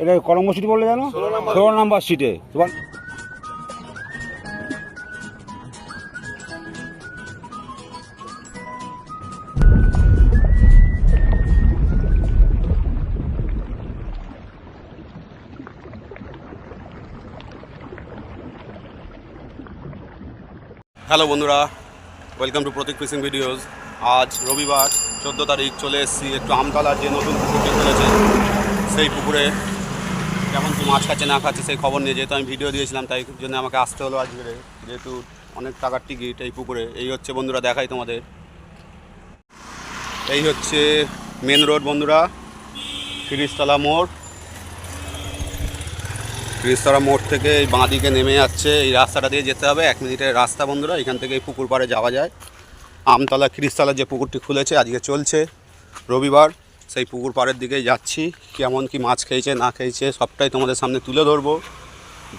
এটা ক নম্বর সিট বললে জানো? ষোলো নাম্বার সিটে। তোমার হ্যালো বন্ধুরা welcome to Pratik fishing videos আজ রবিবার চোদ্দ তারিখ চলে এসেছি একটু আমতলার যে নতুন পুকুরটি খুলেছে সেই পুকুরে কেমন কি মাছ খাচ্ছে না খাচ্ছে সেই খবর নিয়ে যেহেতু আমি ভিডিও দিয়েছিলাম, তাই জন্য আমাকে আসতে হলো আজকে। যেহেতু অনেক টাকার টিকিট এই পুকুরে। এই হচ্ছে বন্ধুরা, দেখাই তোমাদের। এই হচ্ছে মেন রোড বন্ধুরা ফিরিস্তলা মোড়। ক্রিস্তরা মোড় থেকে এই বাঁ দিকে নেমে যাচ্ছে। এই রাস্তাটা দিয়ে যেতে হবে, এক মিনিটের রাস্তা বন্ধুরা, এখান থেকে এই পুকুর পাড়ে যাওয়া যায়। আমতলা খ্রিস্তালা যে পুকুরটি খুলেছে, আজকে চলছে। রবিবার সেই পুকুর পাড়ের দিকে যাচ্ছি, কেমন কি মাছ খেয়েছে, না খেয়েছে, সবটাই তোমাদের সামনে তুলে ধরবো।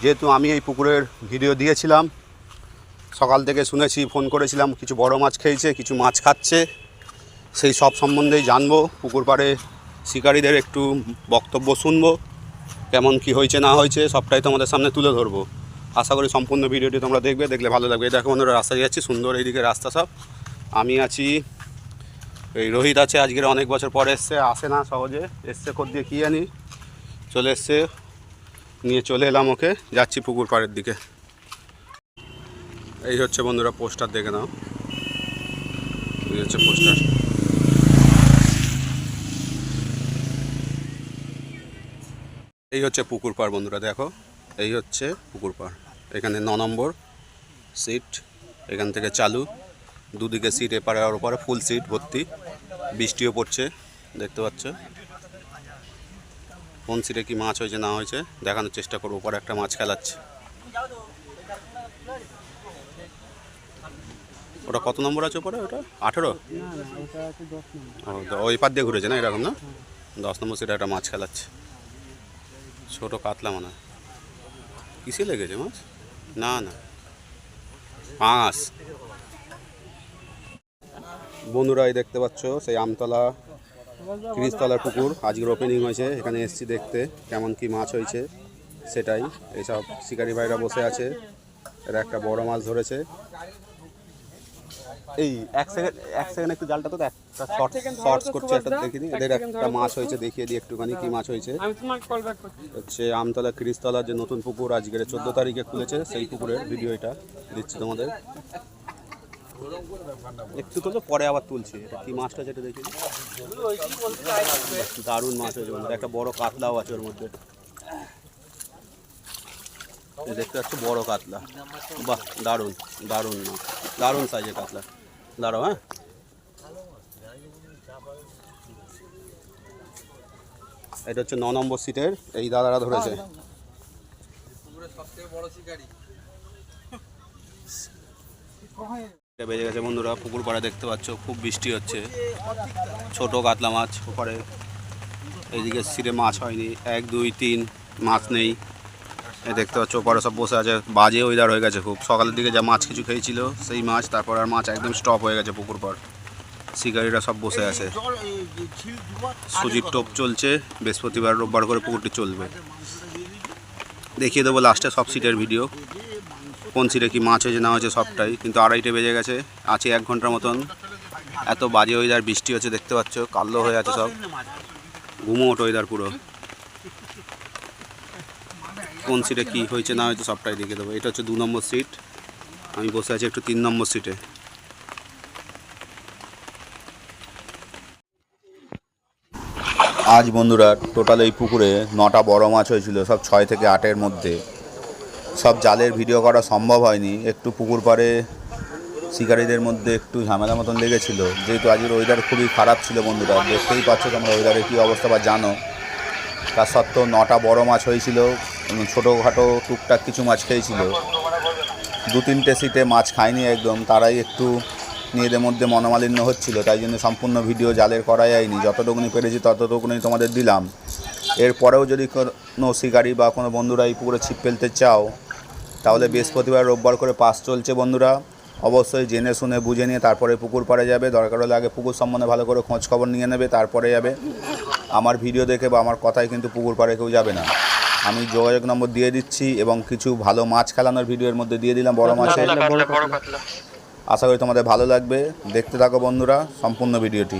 যেহেতু আমি এই পুকুরের ভিডিও দিয়েছিলাম, সকাল থেকে শুনেছি, ফোন করেছিলাম, কিছু বড় মাছ খেয়েছে, কিছু মাছ খাচ্ছে। সেই সব সম্বন্ধেই জানব, পুকুর পাড়ে শিকারীদের একটু বক্তব্য শুনব, কেমন কি হয়েছে, না হয়েছে, সবটাই তোমাদের সামনে তুলে ধরবো। আশা করি সম্পূর্ণ ভিডিওটি তোমরা দেখবে, দেখলে ভালো লাগবে। দেখো বন্ধুরা রাস্তা যাচ্ছি, সুন্দর এইদিকে রাস্তা সব। আমি আছি এই রোহিত আছে, আজকের অনেক বছর পরে এসছে, আসে না সহজে, এসছে কোথ দিয়ে কী জানি। চলে এসছে, নিয়ে চলে এলাম ওকে, যাচ্ছি পুকুর পাড়ের দিকে। এই হচ্ছে বন্ধুরা পোস্টার, দেখে নাও। এই হচ্ছে পোস্টার। এই হচ্ছে পুকুর পাড় বন্ধুরা, দেখো। এই হচ্ছে পুকুর পাড়। এখানে ন নম্বর সিট, এখান থেকে চালু। দুদিকে সিট এপারে আর ওপারে ফুল সিট ভর্তি। বৃষ্টিও পড়ছে, দেখতে পাচ্ছ। কোন সিটে কি মাছ হয়েছে, না হয়েছে, দেখানোর চেষ্টা করব। ওপারে একটা মাছ খেলাচ্ছে। ওটা কত নম্বর আছে ওপরে? ওটা আঠেরো? ওই পার দিয়ে ঘুরেছে না এরকম না? দশ নম্বর সিটে একটা মাছ খেলাচ্ছে। ছোট কাতলা মনে। কিসে লেগেছে মাছ? না না। পাঁচ বন্ধুরা এই দেখতে পাচ্ছ সেই আমতলা তিরিশতলার পুকুর। আজকের ওপেনিং হয়েছে এখানে এসছি দেখতে কেমন কি মাছ হয়েছে সেটাই। এইসব শিকারি ভাইরা বসে আছে এরা একটা বড় মাছ ধরেছে। এই এক সেকেন্ড এক সেকেন্ড একটু জালটা তো দেখ শর্ট শর্টস করছে একটা দেখিনি। এদের একটা মাছ হয়েছে দেখিয়ে দিই একটুখানি কি মাছ হয়েছে। আমি তোমাকে কল ব্যাক করছি। হচ্ছে আমতলা ক্রিস্তলা যে নতুন পুকুর আজকের চোদ্দ তারিখে খুলেছে সেই পুকুরের ভিডিও এটা দিচ্ছি তোমাদের। একটু তো পরে আবার তুলছি। এটা কি মাছটা যেটা দেখি দারুণ মাছ হয়েছে একটা বড় কাতলাও আছে ওর মধ্যে। দেখতে পাচ্ছ, বড় কাতলা। বাহ, দারুণ দারুণ মাছ। দারুণ সাইজের কাতলা। দাঁড়াও হ্যাঁ। এটা হচ্ছে ন নম্বর সিটের এই দাদারা ধরেছে। এটা বেজে গেছে বন্ধুরা, পুকুর পাড়ে দেখতে পাচ্ছ, খুব বৃষ্টি হচ্ছে। ছোট কাতলা মাছ ওপারে। এইদিকে সিটে মাছ হয়নি। এক, দুই, তিন, মাছ নেই। দেখতে পাচ্ছ, ওপারে সব বসে আছে। বাজে ওয়েদার হয়ে গেছে খুব। সকালের দিকে যা মাছ কিছু খেয়েছিল, সেই মাছ, তারপর আর মাছ একদম স্টপ হয়ে গেছে পুকুর পর শিকারিরা সব বসে আছে। সুজির টোপ চলছে। বৃহস্পতিবার, রোববার করে পুকুরটি চলবে। দেখিয়ে দেবো লাস্টে সব সিটের ভিডিও কোন সিটে কি মাছ হয়েছে, না হয়েছে সবটাই, কিন্তু আড়াইটে বেজে গেছে, আছে এক ঘণ্টার মতন। এত বাজে ওয়েদার বৃষ্টি হচ্ছে, দেখতে পাচ্ছ, কালো হয়ে আছে সব। ঘুমোট ওয়েদার পুরো। কোন সিটে কি হয়েছে, না হয়েছে সবটাই দেখে দেবো। এটা হচ্ছে দু নম্বর সিট আমি বসে আছি একটু তিন নম্বর সিটে আজ বন্ধুরা টোটাল এই পুকুরে নটা বড় মাছ হয়েছিল, সব ছয় থেকে আটের মধ্যে। সব জালের ভিডিও করা সম্ভব হয়নি। একটু পুকুর পাড়ে শিকারীদের মধ্যে একটু ঝামেলা মতন লেগেছিল। যেহেতু আজকের ওয়েদার খুবই খারাপ ছিল বন্ধুরা, দেখতেই পাচ্ছ তোমরা ওয়েদারের কী অবস্থা বা জানো। তার সত্ত্বেও নটা বড় মাছ হয়েছিল ছোটোখাটো টুকটাক কিছু মাছ খেয়েছিল। দু তিনটে সিটে মাছ খায়নি একদম, তারাই একটু নিজেদের মধ্যে মনোমালিন্য হচ্ছিল, তাই জন্য সম্পূর্ণ ভিডিও জালের করা যায়নি যতটুকুনি পেরেছি ততটুকুনি তোমাদের দিলাম। এরপরেও যদি কোনো শিকারি বা কোনো বন্ধুরা এই পুকুরে ছিপ ফেলতে চাও তাহলে বৃহস্পতিবার রোববার করে পাস চলছে বন্ধুরা। অবশ্যই জেনে শুনে বুঝে নিয়ে তারপরে পুকুর পাড়ে যাবে। দরকার হলে আগে পুকুর সম্বন্ধে ভালো করে খোঁজ খবর নিয়ে নেবে তারপরে যাবে। আমার ভিডিও দেখে বা আমার কথায় কিন্তু পুকুর পাড়ে কেউ যাবে না। আমি যোগাযোগ নম্বর দিয়ে দিচ্ছি এবং কিছু ভালো মাছ খেলানোর ভিডিওর মধ্যে দিয়ে দিলাম বড় মাছের আশা করি তোমাদের ভালো লাগবে। দেখতে থাকো বন্ধুরা সম্পূর্ণ ভিডিওটি।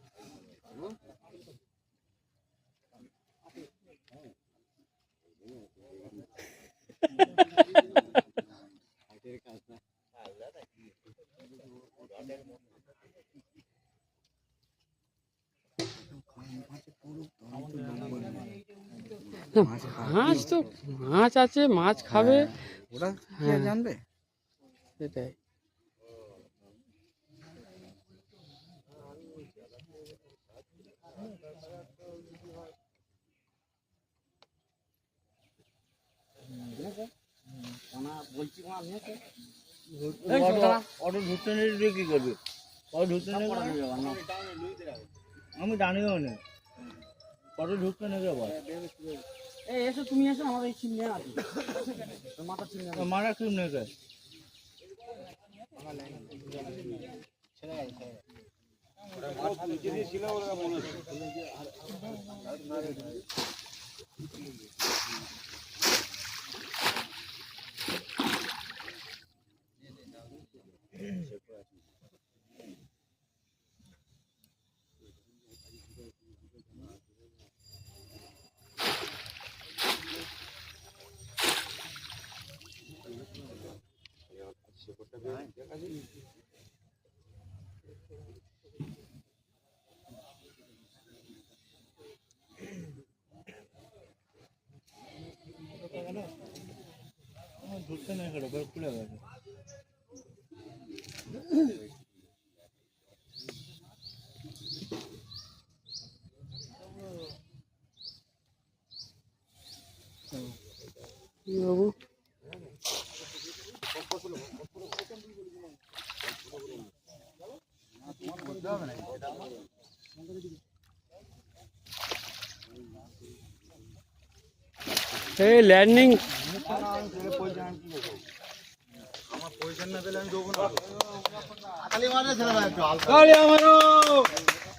মাছ তো মাছ আছে মাছ খাবে। ওরা কি আর হ্যাঁ। জানবে? সেটাই। অটো ঢুকতে নিলে কি করবে? অটো ঢুকতে নেবে আমি জানিও না অটো ঢুকতে নেবে আবার এসো তুমি এসো আমার এই চিহ্ন আছে মাথা চিহ্ন মারা কি নেবে ঢুকতে নেই কেন খুলে গেছে বাবু এই ল্যান্ডিং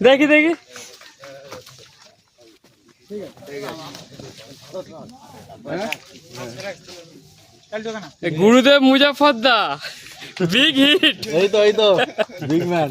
দেখি দেখি। এ গুরুদেব মুজাফরদা বিগ হিট এই তো এই তো বিগ ম্যান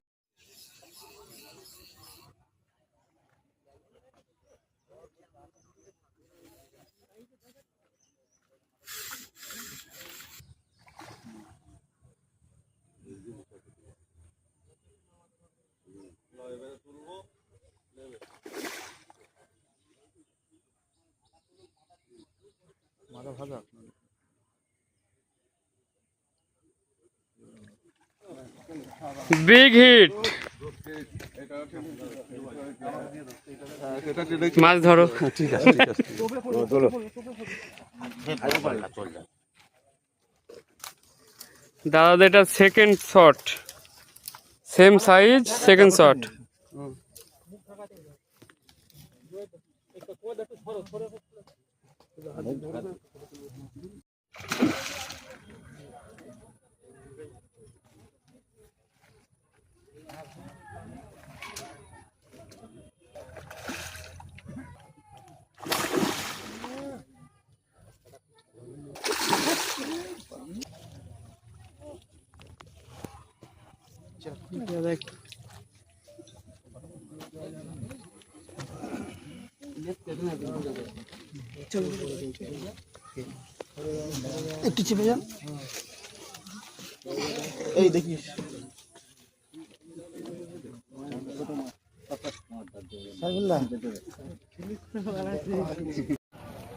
বিগ হিট মাছ ধরো। ঠিক আছে দাদা এটা second shot same size second shot একটু চেপে যান। এই দেখিস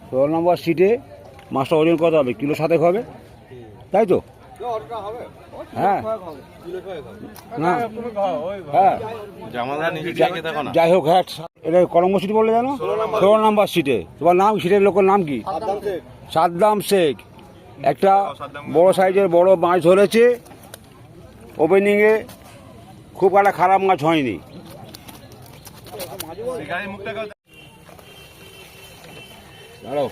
ষোলো নম্বর সিটে মাছটা ওজন কত হবে? কিলো সাতেক হবে? তাই তো? হ্যাঁ। না। হ্যাঁ যাই হোক হ্যাঁ এটা ক নম্বর সিট বললে জানো? ষোলো নম্বর। সিটে। তোমার নাম সিটের লোকের নাম কি? সাদ্দাম শেখ। একটা বড় সাইজের বড় মাছ ধরেছে। ওপেনিংয়ে খুব একটা খারাপ মাছ হয়নি। দাঁড়াও।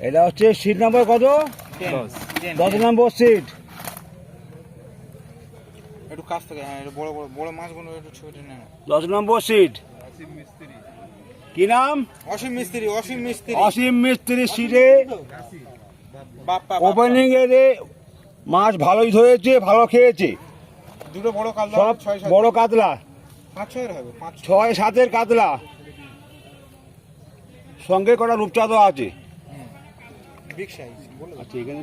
এটা হচ্ছে সিট নাম্বার কত? দশ। নম্বর সিট একটু কাছ থেকে হ্যাঁ বড় বড় বড় মাছগুলো একটু ছবিটা নেন দশ নম্বর সিট কি নাম? অসীম মিস্ত্রি অসীম মিস্ত্রি। অসীম মিস্ত্রি সিটে ওপেনিং এ মাছ ভালোই ধরেছে ভালো খেয়েছে। দুটো বড় সব ছয় বড় কাতলা। পাঁচ ছয়ের হবে ছয় সাতের কাতলা। সঙ্গে কটা রূপচাঁদও আছে। বিগ সাইজ বলে আচ্ছা এখানে